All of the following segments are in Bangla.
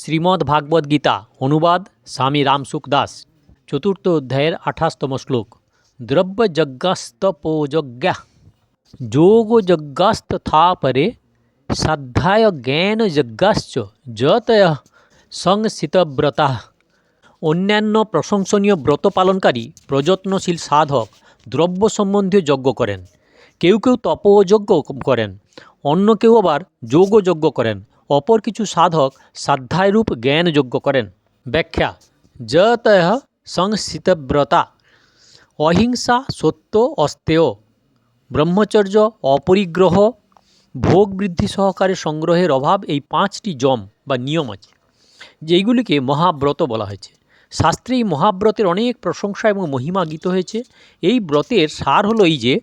শ্রীমদ্ ভাগবত গীতা, অনুবাদ স্বামী রামসুখ দাস, চতুর্থ অধ্যায়ের আঠাশতম শ্লোক। দ্রব্যযজ্ঞস্তপোযজ্ঞা যোগযজ্ঞাস্তথা পরে সাধ্যায় জ্ঞানযজ্ঞাশ্চ যতয় সংস্থিতব্রতা অন্যান্য প্রশংসনীয় ব্রত পালনকারী, প্রযত্নশীল সাধক দ্রব্য সম্বন্ধীয় যজ্ঞ করেন। কেউ কেউ তপযজ্ঞ করেন। অন্য কেউ আবার যোগযজ্ঞ করেন। অপর কিছু সাধক সাধ্যায়রূপ জ্ঞানযজ্ঞ করেন। ব্যাখ্যা যতয় সংস্থিতব্রতা, অহিংসা সত্য অস্তেয় ব্রহ্মচর্য অপরিগ্রহ, ভোগ বৃদ্ধি সহকারে সংগ্রহের অভাব এই পাঁচটি জম বা নিয়ম আছে, যেইগুলিকে মহাব্রত বলা হয়েছে। শাস্ত্রে এই মহাব্রতের অনেক প্রশংসা এবং মহিমা গীত হয়েছে। এই ব্রতের সার হলো এই যে,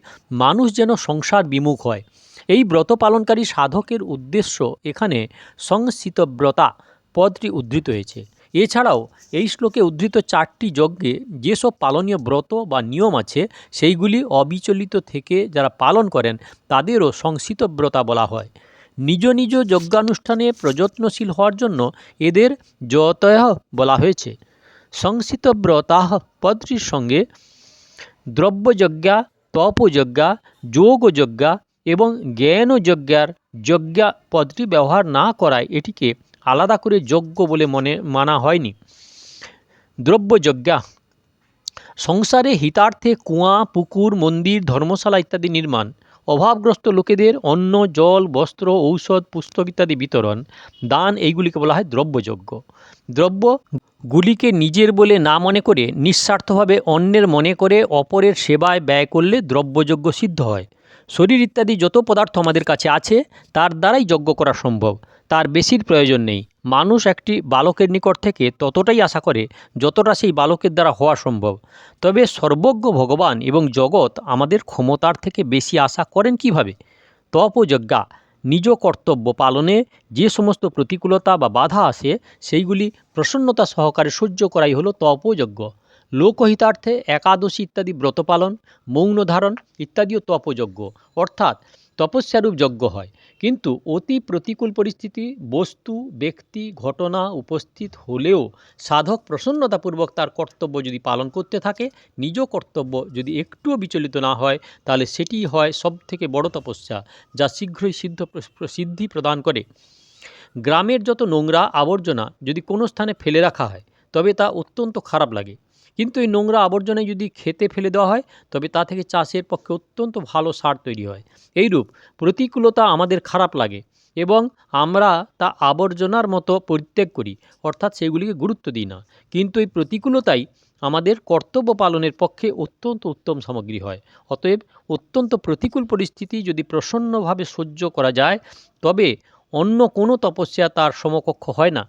মানুষ যেন সংসার বিমুখ হয় এই ব্রত পালনকারী সাধকের উদ্দেশ্য এখানে সংস্থিতব্রতা পদটি উদ্ধৃত হয়েছে। এছাড়াও এই শ্লোকে উদ্ধৃত চারটি যজ্ঞে যেসব পালনীয় ব্রত বা নিয়ম আছে, সেইগুলি অবিচলিত থেকে যারা পালন করেন, তাদেরও সংস্থিতব্রতা বলা হয়। নিজ নিজ যজ্ঞানুষ্ঠানে প্রযত্নশীল হওয়ার জন্য এদের যতয় বলা হয়েছে। সংস্থিতব্রতাহ পদটির সঙ্গে দ্রব্যযজ্ঞা, তপযজ্ঞা, যোগযজ্ঞা এবং জ্ঞান ও যজ্ঞার যজ্ঞা পদটি ব্যবহার না করায় এটিকে আলাদা করে যজ্ঞ বলে মনে, মানা হয়নি। দ্রব্যযজ্ঞা। সংসারে হিতার্থে কুয়া, পুকুর, মন্দির, ধর্মশালা ইত্যাদি নির্মাণ, অভাবগ্রস্ত লোকেদের অন্ন, জল, বস্ত্র, ঔষধ, পুস্তক ইত্যাদি বিতরণ, দান এইগুলিকে বলা হয় দ্রব্যযজ্ঞ। দ্রব্যগুলিকে নিজের বলে না মনে করে নিঃস্বার্থভাবে অন্যের মনে করে অপরের সেবায় ব্যয় করলে দ্রব্যযজ্ঞ সিদ্ধ হয়। শরীর ইত্যাদি যত পদার্থ আমাদের কাছে আছে, তার দ্বারাই যজ্ঞ করা সম্ভব। তার বেশির প্রয়োজন নেই। মানুষ একটি বালকের নিকট থেকে ততটাই আশা করে, যতটা সেই বালকের দ্বারা হওয়া সম্ভব। তবে সর্বজ্ঞ ভগবান এবং জগৎ আমাদের ক্ষমতার থেকে বেশি আশা করেন কীভাবে? তপযজ্ঞা, নিজ কর্তব্য পালনে যে সমস্ত প্রতিকূলতা বা বাধা আসে, সেইগুলি প্রসন্নতা সহকারে সহ্য করাই হলো তপযজ্ঞ। লোকহিতার্থে একাদশী ইত্যাদি ব্রত পালন, মৌন ধারণ ইত্যাদিও তপযজ্ঞ, অর্থাৎ তপস্যারূপ যজ্ঞ হয়। কিন্তু অতি প্রতিকূল পরিস্থিতি, বস্তু, ব্যক্তি, ঘটনা উপস্থিত হলেও সাধক প্রসন্নতাপূর্বক তার কর্তব্য যদি পালন করতে থাকে, নিজ কর্তব্য যদি একটুও বিচলিত না হয়, তাহলে সেটি হয় সব থেকে বড় তপস্যা, যা শীঘ্রই সিদ্ধ সিদ্ধি প্রদান করে। গ্রামের যত নোংরা আবর্জনা যদি কোনো স্থানে ফেলে রাখা হয়, তবে তা অত্যন্ত খারাপ লাগে। কিন্তু এই নোংরা আবর্জনায় যদি খেতে ফেলে দেওয়া হয়, তবে তা থেকে চাষের পক্ষে অত্যন্ত ভালো সার তৈরি হয়। এইরূপ প্রতিকূলতা আমাদের খারাপ লাগে এবং আমরা তা আবর্জনার মতো পরিত্যাগ করি, অর্থাৎ সেগুলিকে গুরুত্ব দিই না। কিন্তু এই প্রতিকূলতাই আমাদের কর্তব্য পালনের পক্ষে অত্যন্ত উত্তম সামগ্রী হয়। অতএব অত্যন্ত প্রতিকূল পরিস্থিতি যদি প্রসন্নভাবে সহ্য করা যায়, তবে অন্য কোনো তপস্যা তার সমকক্ষ হয় না।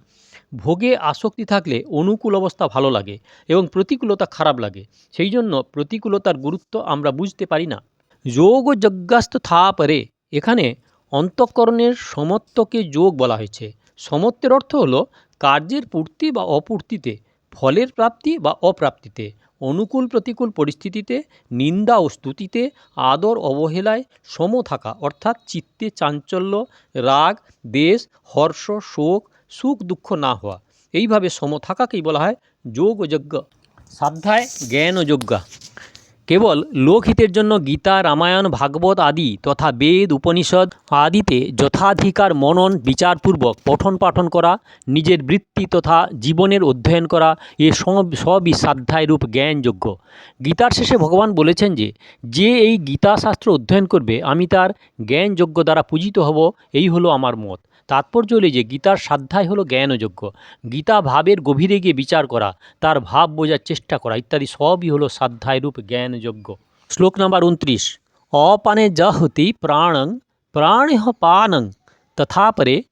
ভোগে আসক্তি থাকলে অনুকূল অবস্থা ভালো লাগে এবং প্রতিকূলতা খারাপ লাগে। সেই জন্য প্রতিকূলতার গুরুত্ব আমরা বুঝতে পারি না। যোগ যজ্ঞাস্ত থা পরে। এখানে অন্তঃকরণের সমত্বকে যোগ বলা হয়েছে। সমত্বের অর্থ হলো কার্যের পূর্তি বা অপূর্তিতে, ফলের প্রাপ্তি বা অপ্রাপ্তিতে, অনুকূল প্রতিকূল পরিস্থিতিতে, নিন্দা ও স্তুতিতে, আদর অবহেলায় সম থাকা, অর্থাৎ চিত্তে চাঞ্চল্য, রাগ, দেশ, হর্ষ, শোক সুখ দুঃখ না হওয়া। এইভাবে সম থাকাকেই বলা হয় যোগ যজ্ঞ সাধ্যায় জ্ঞান যজ্ঞা কেবল লোকহিতের জন্য গীতা, রামায়ণ, ভাগবত আদি তথা বেদ, উপনিষদ আদিতে যথাধিকার মনন, বিচারপূর্বক পঠন পাঠন করা, নিজের বৃত্তি তথা জীবনের অধ্যয়ন করা, এ সব সবই সাধ্যায়রূপ জ্ঞানযোগ্য গীতার শেষে ভগবান বলেছেন যে যে এই গীতা শাস্ত্র অধ্যয়ন করবে, আমি তার জ্ঞানযোগ্য দ্বারা পূজিত হব, এই হলো আমার মত। তাৎপর্য হলো যে গীতার সাধ্যায় হলো জ্ঞানযোগ্য। গীতা ভাবের গভীরে গিয়ে বিচার করা, তার ভাব বোঝার চেষ্টা করা, ইত্যাদি সবই হলো সাধ্যায়রূপ জ্ঞানযোগ্য। শ্লোক নাম্বার উনত্রিশ। অপানে জহতি প্রাণং, প্রাণিহ পানং তথা পরে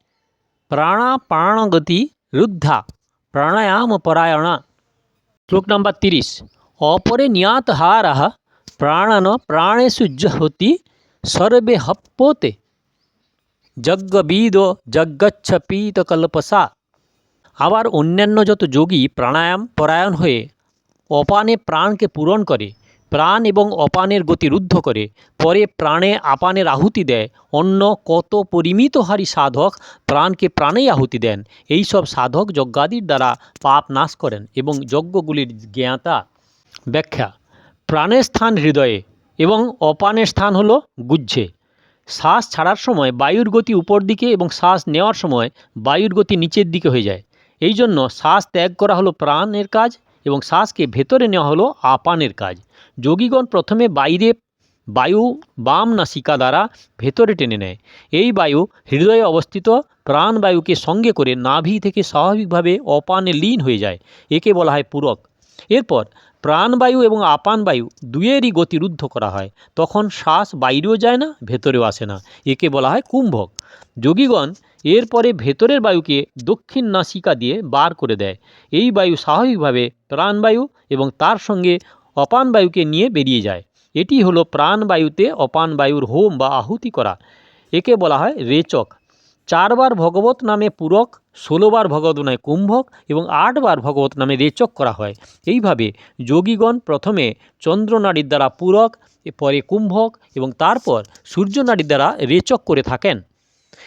রুদ্ধা, প্রাণায়াম পরায়ণা। শ্লোক নাম্বার তিরিশ। অপরে নিয়াতহার, প্রাণন প্রাণেষু জহতি সর্বে হপ্পোতে যজ্ঞবিদ যজ্ঞচ্ছ পীতকল্পসা আবার অন্যান্য যত যোগী প্রাণায়াম, পরায়ণ হয়ে অপানে প্রাণকে পূরণ করে, প্রাণ এবং অপানের গতি রুদ্ধ করে, পরে প্রাণে আপানের আহুতি দেয়, অন্য কত পরিমিতহারী সাধক প্রাণকে প্রাণেই আহুতি দেন, এই সব সাধক যজ্ঞাদির দ্বারা পাপ নাশ করেন এবং যজ্ঞগুলির জ্ঞাতা ব্যাখ্যা। প্রাণের স্থান হৃদয়ে এবং অপানের স্থান হলো গুজ্জে শ্বাস ছাড়ার সময় বায়ুর গতি উপর দিকে এবং শ্বাস নেওয়ার সময় বায়ুর গতি নিচের দিকে হয়ে যায়। এই জন্য শ্বাস ত্যাগ করা হলো প্রাণের কাজ এবং শ্বাসকে ভেতরে নেওয়া হলো আপানের কাজ। যোগীগণ প্রথমে বাইরে বায়ু বাম নাসিকা দ্বারা ভেতরে টেনে নেয়। এই বায়ু হৃদয়ে অবস্থিত প্রাণবায়ুকে সঙ্গে করে নাভি থেকে স্বাভাবিকভাবে অপানে লীন হয়ে যায়। একে বলা হয় পূরক। এরপর প্রাণবায়ু এবং আপান বায়ু দুয়েরই গতি রুদ্ধ করা হয়। তখন শ্বাস বাইরেও যায় না, ভেতরেও আসে না। একে বলা হয় কুম্ভক। যোগীগণ এরপরে ভেতরের বায়ুকে দক্ষিণ নাসিকা দিয়ে বার করে দেয়। এই বায়ু স্বাভাবিকভাবে প্রাণবায়ু এবং তার সঙ্গে অপান বায়ুকে নিয়ে বেরিয়ে যায়। এটি হলো প্রাণবায়ুতে অপান বায়ুর হোম বা আহুতি করা। একে বলা হয় রেচক। চারবার ভগবত নামে পূরক, ষোলোবার ভগবত নামে কুম্ভক এবং আটবার ভগবত নামে রেচক করা হয়। এইভাবে যোগীগণ প্রথমে চন্দ্রনাড়ির দ্বারা পূরক, পরে কুম্ভক এবং তারপর সূর্যনাড়ির দ্বারা রেচক করে থাকেন।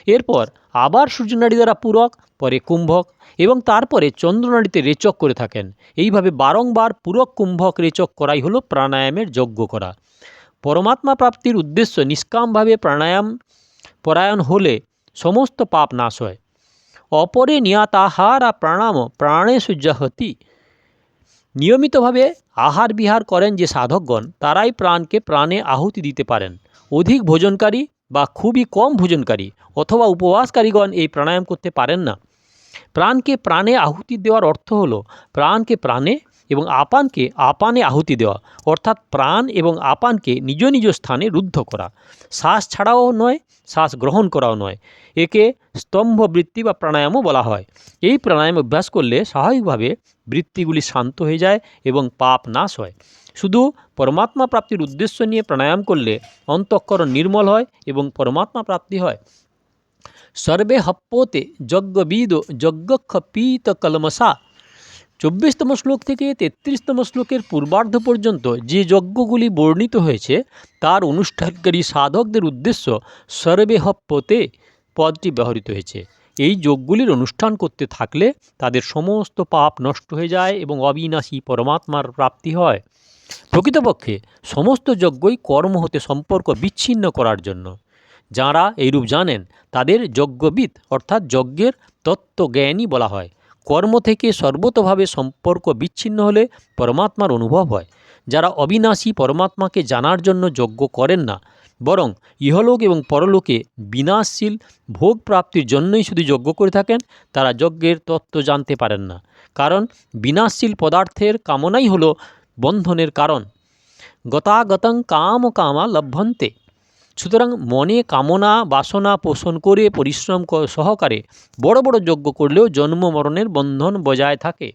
এরপর আবার সূর্যনাড়ি দ্বারা পূরক, পরে কুম্ভক এবং তারপরে চন্দ্রনাড়িতে রেচক করে থাকেন। এইভাবে বারংবার পূরক, কুম্ভক, রেচক করাই হলো প্রাণায়ামের যজ্ঞ করা। পরমাত্মা প্রাপ্তির উদ্দেশ্য নিষ্কামভাবে প্রাণায়াম, পরায়ণ হলে সমস্ত পাপ নাশ হয়। অপরে নিয়াতাহারা প্রাণাম, প্রাণে সূর্যাহতি। নিয়মিতভাবে আহার বিহার করেন যে সাধকগণ, তারাই প্রাণকে প্রাণে আহুতি দিতে পারেন। অধিক ভোজনকারী বা খুবই কম ভোজনকারী অথবা উপবাসকারীগণ এই প্রাণায়াম করতে পারেন না। প্রাণকে প্রাণে আহুতি দেওয়ার অর্থ হলো, প্রাণকে প্রাণে এবং আপানকে আপানে আহুতি দেওয়া, অর্থাৎ প্রাণ এবং আপানকে নিজ নিজ স্থানে রুদ্ধ করা। শ্বাস ছাড়াও নয়, শ্বাস গ্রহণ করাও নয়। একে স্তম্ভ বৃত্তি বা প্রাণায়ামও বলা হয়। এই প্রাণায়াম অভ্যাস করলে স্বাভাবিকভাবে বৃত্তিগুলি শান্ত হয়ে যায় এবং পাপ নাশ হয়। শুধু পরমাত্মা প্রাপ্তির উদ্দেশ্য নিয়ে প্রাণায়াম করলে অন্তঃকরণ নির্মল হয় এবং পরমাত্মা প্রাপ্তি হয়। সর্বে হপ্পোতে যজ্ঞবিদ যজ্ঞক্ষ পীত কলমসা চব্বিশতম শ্লোক থেকে তেত্রিশতম শ্লোকের পূর্বার্ধ পর্যন্ত যে যজ্ঞগুলি বর্ণিত হয়েছে, তার অনুষ্ঠানকারী সাধকদের উদ্দেশ্য সর্বেহ হপ্পতে পদটি ব্যবহৃত হয়েছে। এই যোগগুলির অনুষ্ঠান করতে থাকলে তাদের সমস্ত পাপ নষ্ট হয়ে যায় এবং অবিনাশী পরমাত্মার প্রাপ্তি হয়। প্রকৃতপক্ষে সমস্ত যজ্ঞই কর্ম হতে সম্পর্ক বিচ্ছিন্ন করার জন্য। যাঁরা এইরূপ জানেন, তাদের যজ্ঞবিদ অর্থাৎ যজ্ঞের তত্ত্বজ্ঞানী বলা হয়। কর্ম থেকে সর্বতভাবে সম্পর্ক বিচ্ছিন্ন হলে পরমাত্মার অনুভব হয়। যারা অবিনাশী পরমাত্মাকে জানার জন্য যজ্ঞ করেন না, বরং ইহলোক এবং পরলোকে বিনাশশীল ভোগ প্রাপ্তির জন্যই শুধু যজ্ঞ করে থাকেন, তারা যজ্ঞের তত্ত্ব জানতে পারেন না। কারণ বিনাশশীল পদার্থের কামনাই হলো বন্ধনের কারণ। গতাগতং কাম কামা লভ্যন্তে। সুতরাং মনে কামনা, বাসনা পোষণ করে, পরিশ্রম সহকারে বড় বড় যজ্ঞ করলেও জন্ম মরণের বন্ধন বজায় থাকে।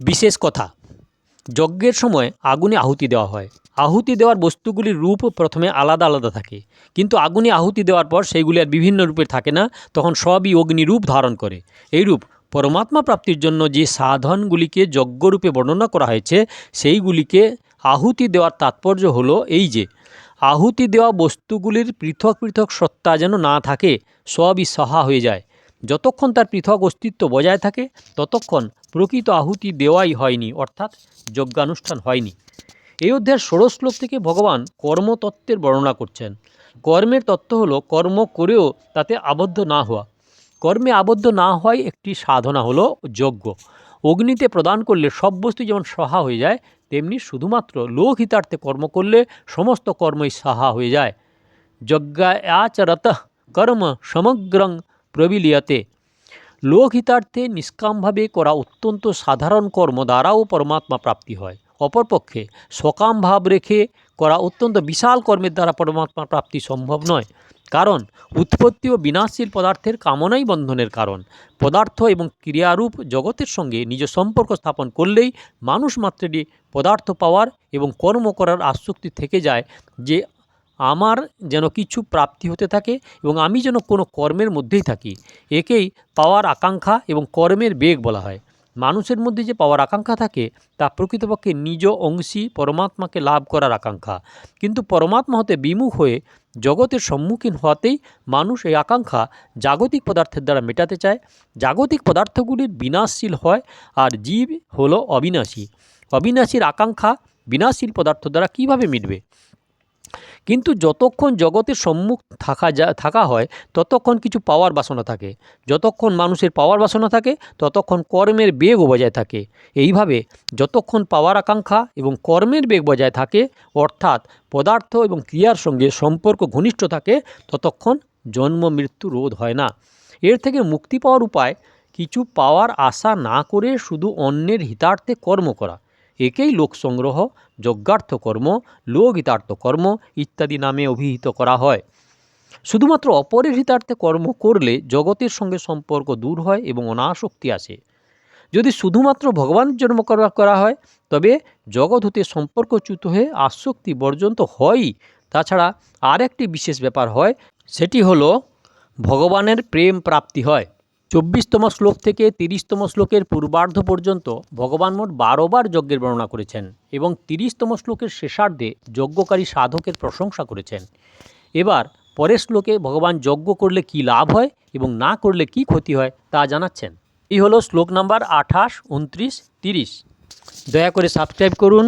বিশেষ কথা, যজ্ঞের সময় আগুনে আহুতি দেওয়া হয়। আহুতি দেওয়ার বস্তুগুলির রূপ প্রথমে আলাদা আলাদা থাকে। কিন্তু আগুনে আহুতি দেওয়ার পর সেইগুলি আর বিভিন্ন রূপে থাকে না, তখন সবই অগ্নিরূপ ধারণ করে। এইরূপ পরমাত্মা প্রাপ্তির জন্য যে সাধনগুলিকে যজ্ঞরূপে বর্ণনা করা হয়েছে, সেইগুলিকে আহুতি দেওয়ার তাৎপর্য হলো এই যে আহুতি দেওয়া বস্তুগুলির পৃথক পৃথক সত্তা যেন না থাকে, সবই সহা হয়ে যায়। যতক্ষণ তার পৃথক অস্তিত্ব বজায় থাকে, ততক্ষণ প্রকৃত আহুতি দেওয়াই হয়নি, অর্থাৎ যজ্ঞানুষ্ঠান হয়নি। এই অধ্যায়ের ষোড়শ শ্লোক থেকে ভগবান কর্মতত্ত্বের বর্ণনা করছেন। কর্মের তত্ত্ব হলো কর্ম করেও তাতে আবদ্ধ না হওয়া। কর্মে আবদ্ধ না হওয়াই একটি সাধনা হলো যজ্ঞ। অগ্নিতে প্রদান করলে সব বস্তু যেমন সহা হয়ে যায় তেমনি শুধুমাত্র লোকহিতার্থে কর্ম করলে সমস্ত কর্মই সাহা হয়ে যায়। যজ্ঞাচরত কর্ম সমগ্রং প্রবিলিয়তে। লোকহিতার্থে নিষ্কামভাবে করা অত্যন্ত সাধারণ কর্ম দ্বারাও পরমাত্মা প্রাপ্তি হয়। অপরপক্ষে সকাম ভাব রেখে করা অত্যন্ত বিশাল কর্মের দ্বারা পরমাত্মা প্রাপ্তি সম্ভব নয়। কারণ, উৎপত্তি ও বিনাশশীল পদার্থের কামনাই বন্ধনের কারণ। পদার্থ এবং ক্রিয়ারূপ জগতের সঙ্গে নিজ সম্পর্ক স্থাপন করলেই মানুষ মাত্রেরই পদার্থ পাওয়ার এবং কর্ম করার আসক্তি থেকে যায় যে আমার যেন কিছু প্রাপ্তি হতে থাকে এবং আমি যেন কোনো কর্মের মধ্যেই থাকি। একেই পাওয়ার আকাঙ্ক্ষা এবং কর্মের বেগ বলা হয়। মানুষের মধ্যে যে পাওয়ার আকাঙ্ক্ষা থাকে, তা প্রকৃতপক্ষে নিজ অংশী পরমাত্মাকে লাভ করার আকাঙ্ক্ষা। কিন্তু পরমাত্মা হতে বিমুখ হয়ে জগতের সম্মুখীন হওয়াতেই মানুষ এই আকাঙ্ক্ষা জাগতিক পদার্থের দ্বারা মেটাতে চায়। জাগতিক পদার্থগুলির বিনাশশীল হয় আর জীব হলো অবিনাশী। অবিনাশীর আকাঙ্ক্ষা বিনাশীল পদার্থ দ্বারা কীভাবে মিটবে? কিন্তু যতক্ষণ জগতের সম্মুখ থাকা যা, থাকা হয়, ততক্ষণ কিছু পাওয়ার বাসনা থাকে। যতক্ষণ মানুষের পাওয়ার বাসনা থাকে, ততক্ষণ কর্মের বেগও বজায় থাকে। এইভাবে যতক্ষণ পাওয়ার আকাঙ্ক্ষা এবং কর্মের বেগ বজায় থাকে, অর্থাৎ পদার্থ এবং ক্রিয়ার সঙ্গে সম্পর্ক ঘনিষ্ঠ থাকে, ততক্ষণ জন্ম মৃত্যু রোধ হয় না। এর থেকে মুক্তি পাওয়ার উপায়, কিছু পাওয়ার আশা না করে শুধু অন্যের হিতার্থে কর্ম করা। একেই লোক সংগ্রহ যজ্ঞার্থ কর্ম লোকহিতার্থ কর্ম ইত্যাদি নামে অভিহিত করা হয়। শুধুমাত্র অপরের হিতার্থে কর্ম করলে জগতের সঙ্গে সম্পর্ক দূর হয় এবং অনাসক্তি আসে। যদি শুধুমাত্র ভগবানের জন্ম করা করা হয়, তবে জগৎ হতে সম্পর্কচ্যুত হয়ে আসক্তি বর্জন তো হয়ই। তাছাড়া আর একটি বিশেষ ব্যাপার হয়, সেটি হলো ভগবানের প্রেম প্রাপ্তি হয়। চব্বিশতম শ্লোক থেকে তিরিশতম শ্লোকের পূর্বার্ধ পর্যন্ত ভগবান মোট বারোবার যজ্ঞের বর্ণনা করেছেন এবং তিরিশতম শ্লোকের শেষার্ধে যজ্ঞকারী সাধকের প্রশংসা করেছেন। এবার পরের শ্লোকে ভগবান যজ্ঞ করলে কি লাভ হয় এবং না করলে কি ক্ষতি হয় তা জানাচ্ছেন। এই হলো শ্লোক নাম্বার আঠাশ, উনত্রিশ, তিরিশ। দয়া করে সাবস্ক্রাইব করুন,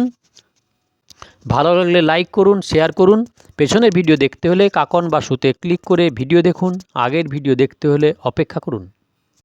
ভালো লাগলে লাইক করুন, শেয়ার করুন। পেছনের ভিডিও দেখতে হলে কাকন বা সুতে ক্লিক করে ভিডিও দেখুন। আগের ভিডিও দেখতে হলে অপেক্ষা করুন।